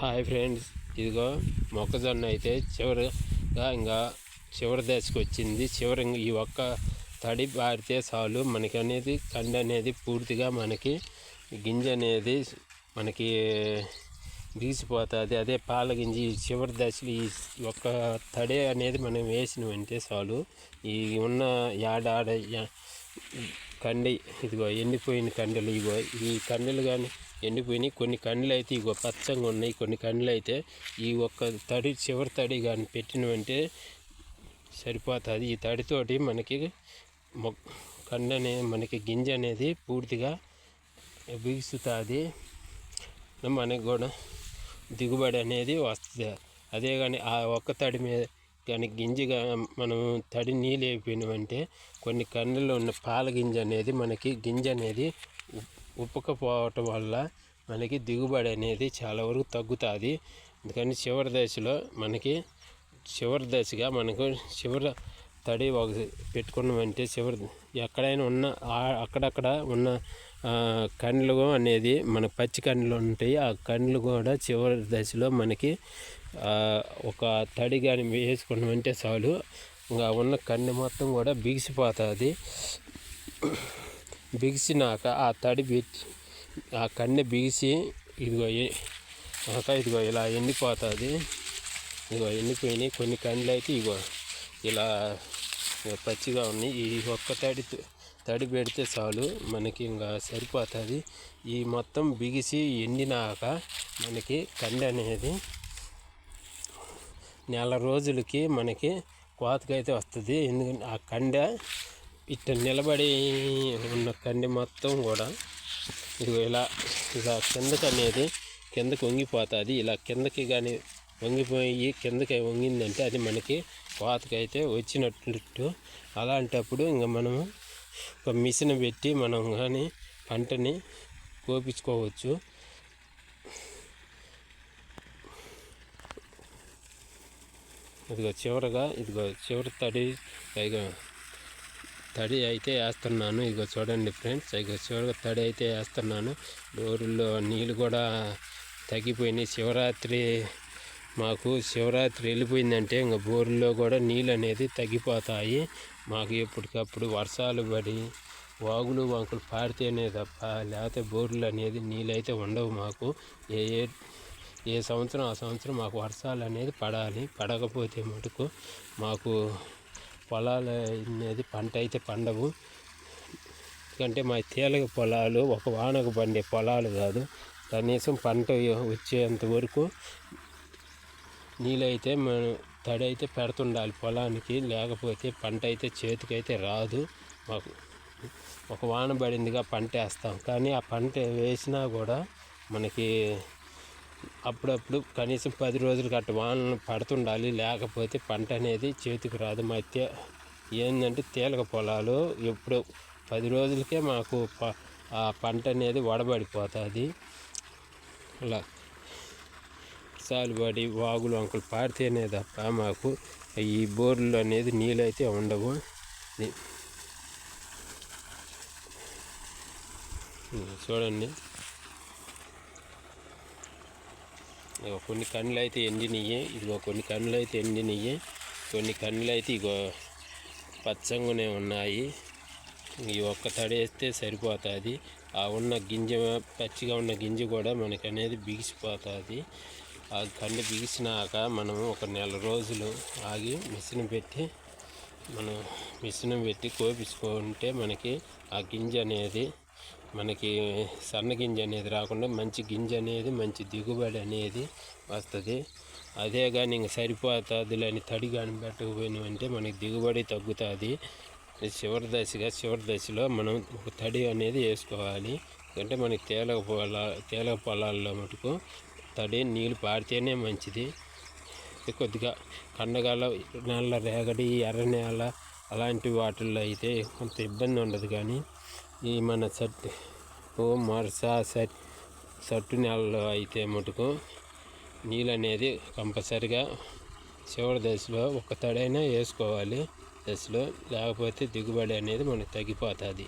Hi friends ఇదిగో మొక్కజొన్న అయితే చివరిగా ఇంకా చివరి దశకు వచ్చింది. చివరి ఈ ఒక్క తడి పారితే చాలు. మనకి అనేది కండి అనేది పూర్తిగా మనకి గింజ అనేది మనకి బీసిపోతుంది. అదే పాల గింజ ఈ చివరి దశలు ఈ ఒక్క తడి అనేది మనం వేసినవంటే చాలు. ఈ ఉన్న యాడాడ కండి ఇదిగో ఎండిపోయిన కండలు ఇగో ఈ కండలు కానీ ఎండిపోయినాయి. కొన్ని కండ్లు అయితే ఇగో పచ్చంగా ఉన్నాయి. కొన్ని కండ్లు అయితే ఈ ఒక్క తడి చివరి తడి కానీ పెట్టినవంటే సరిపోతుంది. ఈ తడితోటి మనకి మొ కండ అనేది మనకి గింజ అనేది పూర్తిగా బిగుస్తుంది మనకి కూడా దిగుబడి అనేది వస్తుంది. అదే కానీ ఆ ఒక్క తడి మీద కానీ గింజగా మనం తడి నీళ్ళు అయిపోయినామంటే కొన్ని కన్నుల్లో ఉన్న పాల గింజ అనేది మనకి గింజ అనేది ఉప్పకపోవటం వల్ల మనకి దిగుబడి అనేది చాలా వరకు తగ్గుతుంది. అందుకని చివరి దశలో మనకి చివరి దశగా మనకు చివరి తడి ఒక పెట్టుకున్నామంటే చివరి ఎక్కడైనా ఉన్న అక్కడక్కడ ఉన్న కండ్లు అనేది మన పచ్చి కండ్లు ఉంటాయి. ఆ కండ్లు కూడా చివరి దశలో మనకి ఒక తడి కానీ వేసుకున్నామంటే చాలు. ఇంకా ఉన్న కన్ను మొత్తం కూడా బిగిసిపోతుంది. బిగిసినాక ఆ తడి పెట్టి ఆ కన్నె బిగిసి ఇదిగో ఇదిగో ఇలా ఎండిపోతుంది. ఇదిగో ఎండిపోయినాయి. కొన్ని కండ్లు అయితే ఇగో ఇలా పచ్చిగా ఉన్నాయి. ఈ ఒక్క తడి తడి పెడితే చాలు మనకి ఇంకా సరిపోతుంది. ఈ మొత్తం బిగిసి ఎండినాక మనకి కండ అనేది నెల రోజులకి మనకి కోతకైతే వస్తుంది. ఎందుకంటే ఆ కండ ఇట్ట నిలబడి ఉన్న కండి మొత్తం కూడా ఇదిగో ఇలా ఇలా కిందకి అనేది కిందకు వంగిపోతుంది. ఇలా కిందకి కానీ వంగిపోయి కిందకి వంగిందంటే అది మనకి కోతకైతే వచ్చినట్టు. అలాంటప్పుడు ఇంకా మనము ఒక మిషన్ పెట్టి మనం కానీ పంటని కోపించుకోవచ్చు. ఇదిగో చివరగా ఇదిగో చివరి తడి పైగా తడి అయితే వేస్తున్నాను. ఇగో చూడండి ఫ్రెండ్స్ ఇగో చూడ తడి అయితే వేస్తున్నాను. బోరుల్లో నీళ్ళు కూడా తగ్గిపోయినాయి. శివరాత్రి మాకు శివరాత్రి వెళ్ళిపోయిందంటే ఇంకా బోరుల్లో కూడా నీళ్ళు అనేది తగ్గిపోతాయి. మాకు ఎప్పటికప్పుడు వర్షాలు పడి వాగులు వంకులు పారితేనే తప్ప లేకపోతే బోర్లు అనేది నీళ్ళు అయితే ఉండవు మాకు. ఏ ఏ సంవత్సరం ఆ సంవత్సరం మాకు వర్షాలు అనేది పడాలి. పడకపోతే మటుకు మాకు పొలాలు అనేది పంట అయితే పండవు. ఎందుకంటే మా తేలిక పొలాలు ఒక వానకు పండే పొలాలు కాదు. కనీసం పంట వచ్చేంత వరకు నీళ్ళైతే మనం తడి అయితే పెడుతుండాలి పొలానికి. లేకపోతే పంట అయితే చేతికైతే రాదు. మాకు ఒక వాన పడిందిగా పంట వేస్తాం కానీ ఆ పంట వేసినా కూడా మనకి అప్పుడప్పుడు కనీసం పది రోజులు గట్ట వానలు పడుతుండాలి లేకపోతే పంట అనేది చేతికి రాదు. మధ్య ఏంటంటే తేలిక పొలాలు ఎప్పుడు పది రోజులకే మాకు ఆ పంట అనేది వడబడిపోతుంది. అలా సాలుబడి వాగులు వంకలు పాడితేనే తప్ప మాకు ఈ బోర్లు అనేది నీళ్ళు అయితే ఉండవు చూడండి. కొన్ని కన్నులు అయితే ఎండినయ్యి. ఇదిగో కొన్ని కన్నులు అయితే ఎండినయ్యి. కొన్ని కన్నులు అయితే ఇగో పచ్చంగానే ఉన్నాయి. ఈ ఒక్క తడి వేస్తే సరిపోతుంది. ఆ ఉన్న గింజ పచ్చిగా ఉన్న గింజ కూడా మనకి అనేది బిగిసిపోతుంది. ఆ కన్ను బిగిసినాక మనం ఒక నెల రోజులు ఆగి మిషన్ పెట్టి మనం మిషన్ పెట్టి కోపించుకుంటే మనకి ఆ గింజ అనేది మనకి సన్న గింజ అనేది రాకుండా మంచి గింజ అనేది మంచి దిగుబడి అనేది వస్తుంది. అదే కానీ ఇంక సరిపోతుంది లేని తడి కానీ పెట్టకపోయినామంటే మనకి దిగుబడి తగ్గుతుంది. చివరి దశగా చివరి దశలో మనం ఒక తడి అనేది వేసుకోవాలి. ఎందుకంటే మనకి తేలక పొలా తేలక పొలాల్లో మటుకు తడి నీళ్ళు పారితేనే మంచిది. కొద్దిగా కండగాల నేల రేగడి ఎర్ర నేల అలాంటి వాటిల్లో అయితే కొంత ఇబ్బంది ఉండదు కానీ ఈ మన సట్టు మరసా సట్ సట్టు నెలలో అయితే మటుకు నీళ్ళు అనేది కంపల్సరిగా చివరి దశలో ఒక తడైనా వేసుకోవాలి. దశలో లేకపోతే దిగుబడి అనేది మనకు తగ్గిపోతుంది.